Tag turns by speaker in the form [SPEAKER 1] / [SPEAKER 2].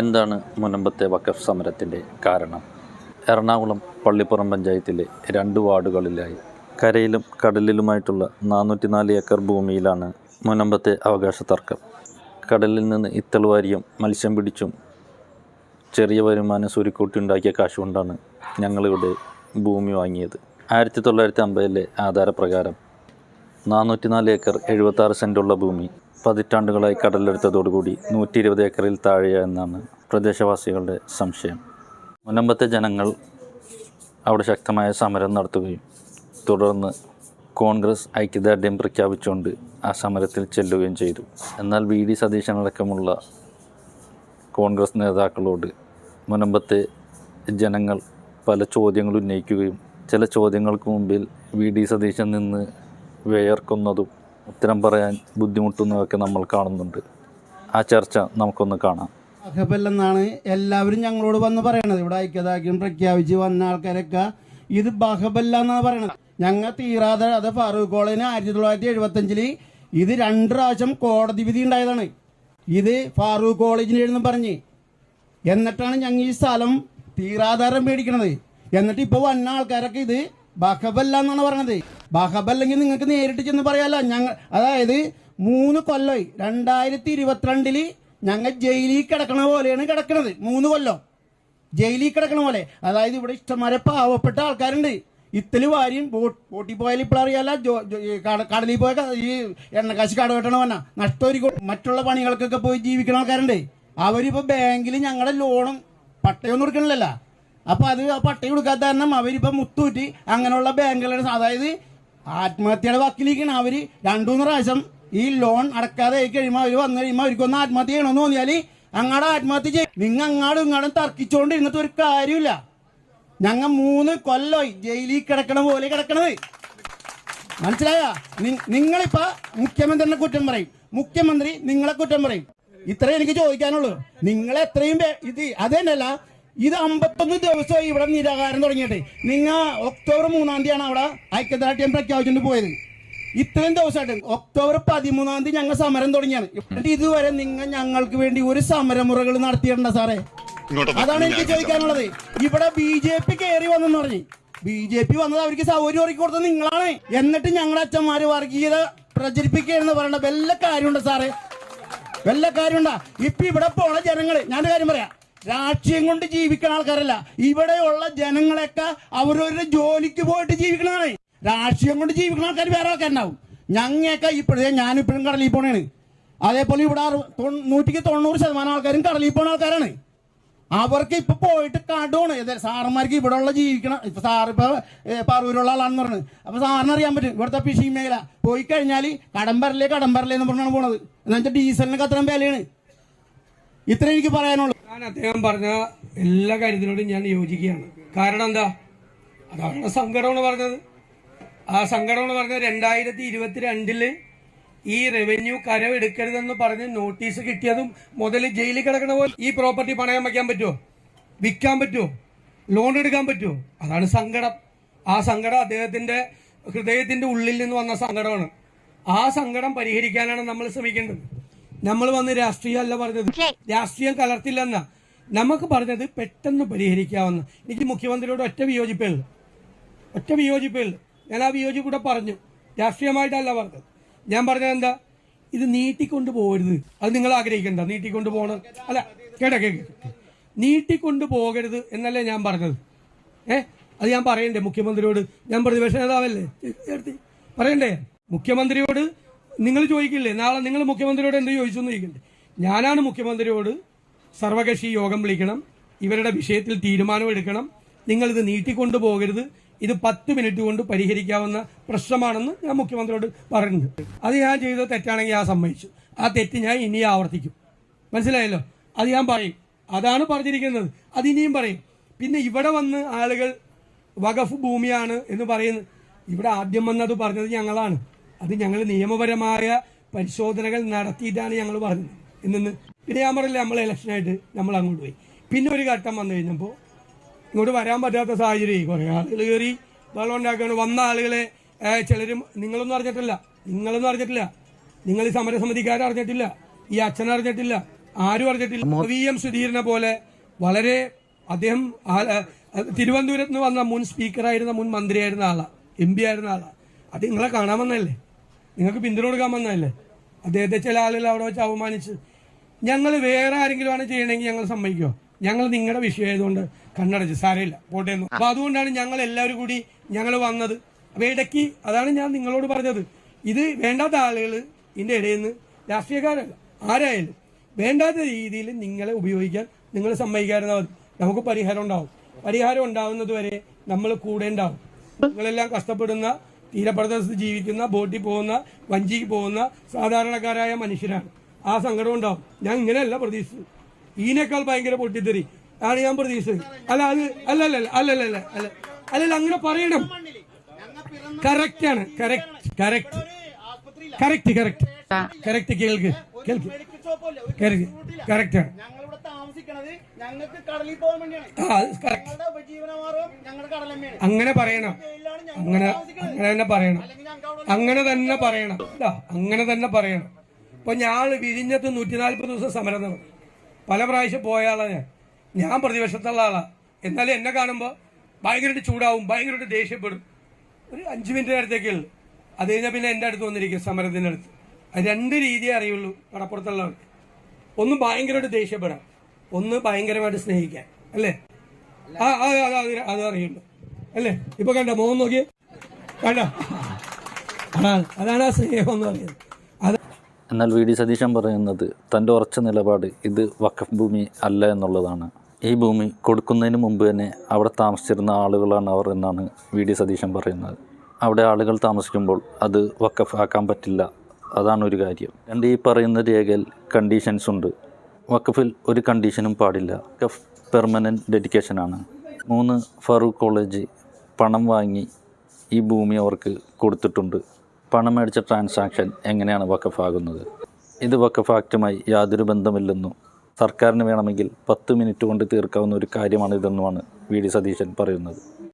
[SPEAKER 1] എന്താണ് മുനമ്പത്തെ വഖഫ് സമരത്തിന്റെ കാരണം? എറണാകുളം പള്ളിപ്പുറം പഞ്ചായത്തിലെ രണ്ട് വാർഡുകളിലായി. കരയിലും കടലിലുമായിട്ടുള്ള നാനൂറ്റി നാല് ഏക്കർ ഭൂമിയിലാണ് മുനമ്പത്തെ അവകാശ തർക്കം. കടലിൽ നിന്ന് ഇത്തൾ വാരിയും മത്സ്യം പിടിച്ചും ചെറിയ വരുമാനം സ്വരുക്കൂട്ടി ഉണ്ടാക്കിയ കാശ് കൊണ്ടാണ് ഞങ്ങളിവിടെ ഭൂമി വാങ്ങിയത്. ആയിരത്തി തൊള്ളായിരത്തി അമ്പതിലെ ആധാരപ്രകാരം നാനൂറ്റി നാല് ഏക്കർ എഴുപത്താറ് സെന്റുള്ള ഭൂമി പതിറ്റാണ്ടുകളായി കടലെടുത്തതോടുകൂടി നൂറ്റി ഇരുപത് ഏക്കറിൽ താഴെയെന്നാണ് പ്രദേശവാസികളുടെ സംശയം. മുനമ്പത്തെ ജനങ്ങൾ അവിടെ ശക്തമായ സമരം നടത്തുകയും തുടർന്ന് കോൺഗ്രസ് ഐക്യദാർഢ്യം പ്രഖ്യാപിച്ചുകൊണ്ട് ആ സമരത്തിൽ ചെല്ലുകയും ചെയ്തു. എന്നാൽ വി. ഡി. സതീശനടക്കമുള്ള കോൺഗ്രസ് നേതാക്കളോട് മുനമ്പത്തെ ജനങ്ങൾ പല ചോദ്യങ്ങൾ ഉന്നയിക്കുകയും ചില ചോദ്യങ്ങൾക്ക് മുമ്പിൽ വി. ഡി. സതീശൻ നിന്ന് വേർക്കുന്നതും ഉത്തരം പറയാൻ ബുദ്ധിമുട്ടുന്നതൊക്കെ നമ്മൾ കാണുന്നുണ്ട്. ആ ചർച്ച നമുക്കൊന്ന് കാണാം.
[SPEAKER 2] ബഹബല്ലെന്നാണ് എല്ലാവരും ഞങ്ങളോട് വന്ന് പറയണത്. ഇവിടെ ഐക്യദാർഢ്യം പ്രഖ്യാപിച്ച് വന്ന ആൾക്കാരൊക്കെ ഇത് ബഹബല്ല എന്നാണ് പറയണത്. ഞങ്ങൾ തീരാതെ അത് ഫാറൂഖ് കോളേജിന് ആയിരത്തി തൊള്ളായിരത്തി എഴുപത്തി അഞ്ചിൽ ഇത് രണ്ട് പ്രാവശ്യം കോടതി വിധി ഉണ്ടായതാണ്. ഇത് ഫാറൂഖ് കോളേജിന് പറഞ്ഞ്. എന്നിട്ടാണ് ഞങ്ങൾ ഈ സ്ഥലം തീരാധാരം മേടിക്കണത്. എന്നിട്ട് ഇപ്പൊ വന്ന ആൾക്കാരൊക്കെ ഇത് ബഹബല്ല എന്നാണ് പറയണത് ബഹബല്ലെങ്കിൽ നിങ്ങൾക്ക് നേരിട്ട് ചെന്ന് പറയാലോ. ഞങ്ങൾ അതായത് മൂന്ന് കൊല്ലമായി രണ്ടായിരത്തി ഇരുപത്തിരണ്ടിൽ ഞങ്ങൾ ജയിലിൽ കിടക്കണ പോലെയാണ് കിടക്കണത്. മൂന്ന് കൊല്ലം. ജയിലിൽ കിടക്കണ പോലെ. അതായത് ഇവിടെ ഇഷ്ടംമാരെ പാവപ്പെട്ട ആൾക്കാരുണ്ട്. ഇത്തലി വാരിയും പോട്ടി പോയാൽ ഇപ്പോൾ അറിയാല. ജോ- ജോ- ഈ കട- കടലിൽ പോയ ഈ കട വെട്ടണ പറഞ്ഞ നഷ്ടം മറ്റുള്ള പണികൾക്കൊക്കെ പോയി ജീവിക്കുന്ന ആൾക്കാരുണ്ട്. അവരിപ്പോ ബാങ്കിൽ ഞങ്ങളുടെ ലോണും പട്ടയൊന്നും കൊടുക്കണില്ലല്ലോ അപ്പൊ അത് പട്ടി കൊടുക്കാത്ത കാരണം അവരിപ്പോ മുത്തൂറ്റി അങ്ങനെയുള്ള ബാങ്കുകളുടെ അതായത് ആത്മഹത്യയുടെ വക്കിലേക്കാണ് അവർ രണ്ടു മൂന്ന് പ്രാവശ്യം ഈ ലോൺ അടക്കാതെ ആയി കഴിയുമ്പോൾ അവർ വന്നു കഴിയുമ്പോൾ അവർക്കൊന്ന് ആത്മഹത്യ ചെയ്യണമെന്ന് തോന്നിയാൽ അങ്ങാട് ആത്മഹത്യ ചെയ്യും നിങ്ങൾ അങ്ങാടും ഇങ്ങാടും തർക്കിച്ചുകൊണ്ടിരുന്നിട്ട് ഒരു കാര്യമില്ല ഞങ്ങൾ മൂന്ന് കൊല്ലമായി ജയിലിൽ കിടക്കണ പോലെ കിടക്കണത്. മനസ്സിലായ? നിങ്ങളിപ്പോ മുഖ്യമന്ത്രിനെ കുറ്റം പറയും. മുഖ്യമന്ത്രി നിങ്ങളെ കുറ്റം പറയും. ഇത്രേ എനിക്ക് ചോദിക്കാനുള്ളൂ. നിങ്ങൾ എത്രയും ഇത് അത് തന്നെയല്ല ഇത് അമ്പത്തൊന്ന് ദിവസമായി ഇവിടെ നിരാകാരം തുടങ്ങിയിട്ട്. നിങ്ങൾ ഒക്ടോബർ മൂന്നാം തീയതിയാണ് അവിടെ ഐക്യദാർഢ്യം പ്രഖ്യാപിച്ചുകൊണ്ട് പോയത്. ഇത്രയും ദിവസമായിട്ട്. ഒക്ടോബർ പതിമൂന്നാം തീയതി ഞങ്ങൾ സമരം തുടങ്ങിയാണ്. എന്നിട്ട് ഇതുവരെ നിങ്ങൾ ഞങ്ങൾക്ക് വേണ്ടി ഒരു സമരമുറകൾ നടത്തിയിട്ടുണ്ട് സാറേ? അതാണ് എനിക്ക് ചോദിക്കാനുള്ളത്. ഇവിടെ ബി ജെ പി കയറി വന്നെന്ന് പറഞ്ഞു. ബി ജെ പി വന്നത് അവർക്ക് സൗകര്യം ഒരുക്കി കൊടുത്തത് നിങ്ങളാണ്. എന്നിട്ട് ഞങ്ങളുടെ അച്ഛന്മാര് വർഗീയത പ്രചരിപ്പിക്കുകയെന്ന് പറയണ വല്ല കാര്യമുണ്ടോ സാറേ? വല്ല കാര്യമുണ്ടാ? ഇപ്പൊ ഇവിടെ പോണ ജനങ്ങൾ ഞാനൊരു കാര്യം പറയാം. രാഷ്ട്രീയം കൊണ്ട് ജീവിക്കുന്ന ആൾക്കാരല്ല. ഇവിടെയുള്ള ജനങ്ങളൊക്കെ അവരവരുടെ ജോലിക്ക് പോയിട്ട് ജീവിക്കണതാണ്. രാഷ്ട്രീയം കൊണ്ട് ജീവിക്കുന്ന ആൾക്കാർ വേറെ ആൾക്കാരുണ്ടാവും. ഞങ്ങൾക്ക് ഇപ്പോഴേ ഞാനിപ്പോഴും കടലിൽ പോണേണ്. അതേപോലെ ഇവിടെ നൂറ്റിക്ക് തൊണ്ണൂറ് ശതമാനം ആൾക്കാരും കടലിൽ പോണ ആൾക്കാരാണ്. അവർക്ക് ഇപ്പൊ പോയിട്ട് കടുവാണ് സാറന്മാർക്ക് ഇവിടെ ഉള്ള ജീവിക്കണം ഇപ്പൊ സാർ ഇപ്പൊ ഏ, പറവൂരുള്ള ആളാണെന്ന് പറഞ്ഞത് അപ്പൊ സാറിന് അറിയാൻ പറ്റും. ഇവിടുത്തെ ഫിഷിംഗ് മേഖല. പോയി കഴിഞ്ഞാൽ കടമ്പരലേ കടമ്പരലേ എന്ന് പറഞ്ഞാണ് പോണത്. എന്നുവെച്ചാൽ ഡീസലിനൊക്കെ അത്രയും വിലയാണ്. ഇത്ര എനിക്ക് പറയാനുള്ളൂ.
[SPEAKER 3] ഞാൻ അദ്ദേഹം പറഞ്ഞ എല്ലാ കാര്യത്തിനോടും ഞാൻ യോജിക്കുകയാണ്. കാരണം എന്താ? അതാണ് സങ്കടമാണ് പറഞ്ഞത്. ആ സങ്കടമാണ് പറഞ്ഞത് രണ്ടായിരത്തി ഇരുപത്തിരണ്ടിൽ ഈ റവന്യൂ കരവെടുക്കരുതെന്ന് പറഞ്ഞ് നോട്ടീസ് കിട്ടിയതും മുതൽ ജയിലിൽ കിടക്കണ പോലെ ഈ പ്രോപ്പർട്ടി പണയം വയ്ക്കാൻ പറ്റുമോ വിൽക്കാൻ പറ്റുമോ ലോൺ എടുക്കാൻ പറ്റുമോ അതാണ് സങ്കടം. ആ സങ്കടം അദ്ദേഹത്തിന്റെ ഹൃദയത്തിന്റെ ഉള്ളിൽ നിന്ന് വന്ന സങ്കടമാണ്. ആ സങ്കടം പരിഹരിക്കാനാണ് നമ്മൾ ശ്രമിക്കേണ്ടത്. നമ്മൾ വന്ന് രാഷ്ട്രീയം അല്ല പറഞ്ഞത് രാഷ്ട്രീയം കലർത്തില്ലെന്ന. നമുക്ക് പറഞ്ഞത് പെട്ടെന്ന് പരിഹരിക്കാവുന്ന എനിക്ക് മുഖ്യമന്ത്രിയോട് ഒറ്റ വിയോജിപ്പേ ഉള്ളൂ ഒറ്റ വിയോജിപ്പേ ഉള്ളൂ ഞാൻ ആ വിയോജിപ്പ് കൂടെ പറഞ്ഞു. രാഷ്ട്രീയമായിട്ടല്ല പറഞ്ഞത്. ഞാൻ പറഞ്ഞത് എന്താ? ഇത് നീട്ടിക്കൊണ്ട് പോകരുത് അത് നിങ്ങൾ ആഗ്രഹിക്കണ്ട. നീട്ടിക്കൊണ്ട് പോകണം അല്ല കേട്ടോ കേക്ക് നീട്ടിക്കൊണ്ട് പോകരുത് എന്നല്ലേ ഞാൻ പറഞ്ഞത്. ഏ? അത് ഞാൻ പറയണ്ടേ മുഖ്യമന്ത്രിയോട്? ഞാൻ പ്രതിപക്ഷ നേതാവല്ലേ? പറയണ്ടേ? മുഖ്യമന്ത്രിയോട് നിങ്ങൾ ചോദിക്കില്ലേ നാളെ നിങ്ങൾ മുഖ്യമന്ത്രിയോട് എന്ത് ചോദിച്ചു എന്ന് ചോദിക്കണ്ടേ? ഞാനാണ് മുഖ്യമന്ത്രിയോട് സർവകക്ഷി യോഗം വിളിക്കണം ഇവരുടെ വിഷയത്തിൽ തീരുമാനമെടുക്കണം നിങ്ങൾ ഇത് നീട്ടിക്കൊണ്ടു പോകരുത്. ഇത് പത്ത് മിനിറ്റ് കൊണ്ട് പരിഹരിക്കാവുന്ന പ്രശ്നമാണെന്ന് ഞാൻ മുഖ്യമന്ത്രിയോട് പറയുന്നുണ്ട് അത് ഞാൻ ചെയ്ത തെറ്റാണെങ്കിൽ ഞാൻ സമ്മതിച്ചു. ആ തെറ്റ് ഞാൻ ഇനി ആവർത്തിക്കും. മനസ്സിലായല്ലോ? അത് ഞാൻ പറയും. അതാണ് പറഞ്ഞിരിക്കുന്നത്. അത് ഇനിയും പറയും. പിന്നെ ഇവിടെ വന്ന് ആളുകൾ വഖഫ് ഭൂമിയാണ് എന്ന് പറയുന്നത് ഇവിടെ ആദ്യം വന്നത് പറഞ്ഞത് ഞങ്ങളാണ്. അത് ഞങ്ങൾ നിയമപരമായ പരിശോധനകൾ നടത്തിയിട്ടാണ് ഞങ്ങൾ പറഞ്ഞത്. ഇന്ന് പിന്നെ ഞാൻ പറയില്ല നമ്മൾ ഇലക്ഷനായിട്ട് നമ്മൾ അങ്ങോട്ട് പോയി. പിന്നെ ഒരു ഘട്ടം വന്നു കഴിഞ്ഞപ്പോൾ ഇങ്ങോട്ട് വരാൻ പറ്റാത്ത സാഹചര്യം കുറേ ആളുകൾ കയറി വെള്ളം ഉണ്ടാക്കുകയാണ്. വന്ന ആളുകളെ ചിലരും നിങ്ങളൊന്നും അറിഞ്ഞിട്ടില്ല. നിങ്ങളൊന്നും അറിഞ്ഞിട്ടില്ല. നിങ്ങൾ ഈ സമരസമിതിക്കാരെ അറിഞ്ഞിട്ടില്ല. ഈ അച്ഛൻ അറിഞ്ഞിട്ടില്ല. ആരും അറിഞ്ഞിട്ടില്ല. വി എം സുധീരനെ പോലെ വളരെ അദ്ദേഹം തിരുവനന്തപുരത്ത് നിന്ന് വന്ന മുൻ സ്പീക്കറായിരുന്ന മുൻ മന്ത്രിയായിരുന്ന ആളാണ് എം പി ആയിരുന്ന ആളാണ് അത് നിങ്ങളെ കാണാൻ വന്നതല്ലേ? നിങ്ങൾക്ക് പിന്തുണ വന്നതല്ലേ? അദ്ദേഹത്തെ ചില ആളുകൾ അവിടെ വെച്ച് അവമാനിച്ച് ഞങ്ങൾ വേറെ ആരെങ്കിലും ആണ് ചെയ്യണമെങ്കിൽ ഞങ്ങൾ സമ്മതിക്കോ? ഞങ്ങൾ നിങ്ങളുടെ വിഷയമായതുകൊണ്ട് കണ്ണടച്ച്. സാരമില്ല. പോട്ടെ എന്ന്. അപ്പൊ അതുകൊണ്ടാണ് ഞങ്ങൾ എല്ലാവരും കൂടി ഞങ്ങൾ വന്നത്. അപ്പൊ ഇടയ്ക്ക് അതാണ് ഞാൻ നിങ്ങളോട് പറഞ്ഞത്. ഇത് വേണ്ടാത്ത ആളുകൾ ഇതിന്റെ ഇടയിൽ നിന്ന് രാഷ്ട്രീയക്കാരല്ല. ആരായാലും വേണ്ടാത്ത രീതിയിൽ നിങ്ങളെ ഉപയോഗിക്കാൻ നിങ്ങൾ സമ്മതിക്കാറുണ്ടാവ് മതി. നമുക്ക് പരിഹാരം ഉണ്ടാവും. പരിഹാരം ഉണ്ടാവുന്നത് വരെ നമ്മൾ കൂടെ ഉണ്ടാവും. നിങ്ങളെല്ലാം കഷ്ടപ്പെടുന്ന തീരപ്രദേശത്ത് ജീവിക്കുന്ന ബോട്ടിൽ പോകുന്ന വഞ്ചിക്ക് പോകുന്ന സാധാരണക്കാരായ മനുഷ്യരാണ്. ആ സങ്കടം ഉണ്ടാവും ഞാൻ ഇങ്ങനെയല്ല പ്രതീക്ഷിച്ചത്. ഇതിനേക്കാൾ ഭയങ്കര പൊട്ടിത്തെറി. ആണ് ഞാൻ പ്രതീക്ഷിച്ചത്. അല്ല അത് അല്ലല്ല അല്ലല്ല അല്ല. അല്ലല്ല അങ്ങനെ പറയണം. കറക്റ്റ് ആണ്. Correct correct correct correct correct കേൾക്ക് കേൾക്ക്. കറക്റ്റ് ആണ്.
[SPEAKER 2] ഞങ്ങൾക്ക് കടലിൽ പോകാൻ വേണ്ടിയാണ്.
[SPEAKER 3] ആ അത്
[SPEAKER 2] ഞങ്ങളുടെ ഉപജീവനമാർഗം ഞങ്ങളുടെ കടലമ്മയാണ്.
[SPEAKER 3] അങ്ങനെ പറയണം. അങ്ങനെ അങ്ങനെ തന്നെ പറയണം. അങ്ങനെ തന്നെ പറയണം. അങ്ങനെ തന്നെ പറയണം. ഇപ്പൊ ഞാൻ വിഴിഞ്ഞത്ത് നൂറ്റി നാൽപ്പത് ദിവസം സമരം നടന്നു. പല പ്രാവശ്യം പോയ ആളാ ഞാൻ. ഞാൻ പ്രതിപക്ഷത്തുള്ള ആളാ. എന്നാലും എന്നെ കാണുമ്പോൾ ഭയങ്കരമായിട്ട് ചൂടാവും ഭയങ്കരമായിട്ട് ദേഷ്യപ്പെടും. ഒരു അഞ്ച് മിനിറ്റ് നേരത്തേക്ക് ഉള്ളൂ. അത് കഴിഞ്ഞാൽ പിന്നെ എന്റെ അടുത്ത് വന്നിരിക്കും സമരത്തിന്റെ അടുത്ത് അത് രണ്ട് രീതിയേ അറിയുള്ളൂ കടപ്പുറത്തുള്ളവർക്ക് ഒന്ന് ഭയങ്കരമായിട്ട് ദേഷ്യപ്പെടാം. ഒന്ന് ഭയങ്കരമായിട്ട് സ്നേഹിക്കാൻ അല്ലേ? ആ അത് അറിയുള്ളൂ അല്ലേ? ഇപ്പൊ കണ്ട മോഹൻ നോക്കി. കണ്ട? അതാണ്. ആ സ്നേഹം എന്ന് പറയുന്നത്. അത്
[SPEAKER 1] എന്നാൽ വി ഡി സതീശൻ പറയുന്നത് തന്റെ ഉറച്ച നിലപാട് ഇത് വഖഫ് ഭൂമി അല്ല എന്നുള്ളതാണ്. ഈ ഭൂമി കൊടുക്കുന്നതിന് മുമ്പ് തന്നെ അവിടെ താമസിച്ചിരുന്ന ആളുകളാണ് അവർ എന്നാണ് വി ഡി സതീശൻ പറയുന്നത്. അവിടെ ആളുകൾ താമസിക്കുമ്പോൾ അത് വഖഫ് ആക്കാൻ പറ്റില്ല. അതാണ് ഒരു കാര്യം. രണ്ട് ഈ പറയുന്ന രേഖയിൽ കണ്ടീഷൻസ് ഉണ്ട്. വഖഫിൽ ഒരു കണ്ടീഷനും പാടില്ല. വഖഫ് പെർമനന്റ് ഡെഡിക്കേഷനാണ് മൂന്ന് ഫറൂഖ് കോളേജ് പണം വാങ്ങി ഈ ഭൂമി അവർക്ക് കൊടുത്തിട്ടുണ്ട്. പണം മേടിച്ച ട്രാൻസാക്ഷൻ എങ്ങനെയാണ് വഖഫ് ആകുന്നത് ഇത് വഖഫ് ആക്റ്റുമായി യാതൊരു ബന്ധമില്ലെന്നും സർക്കാരിന് വേണമെങ്കിൽ പത്ത് മിനിറ്റ് കൊണ്ട് തീർക്കാവുന്ന ഒരു കാര്യമാണ് ഇതെന്നുമാണ് വി ഡി സതീശൻ പറയുന്നത്.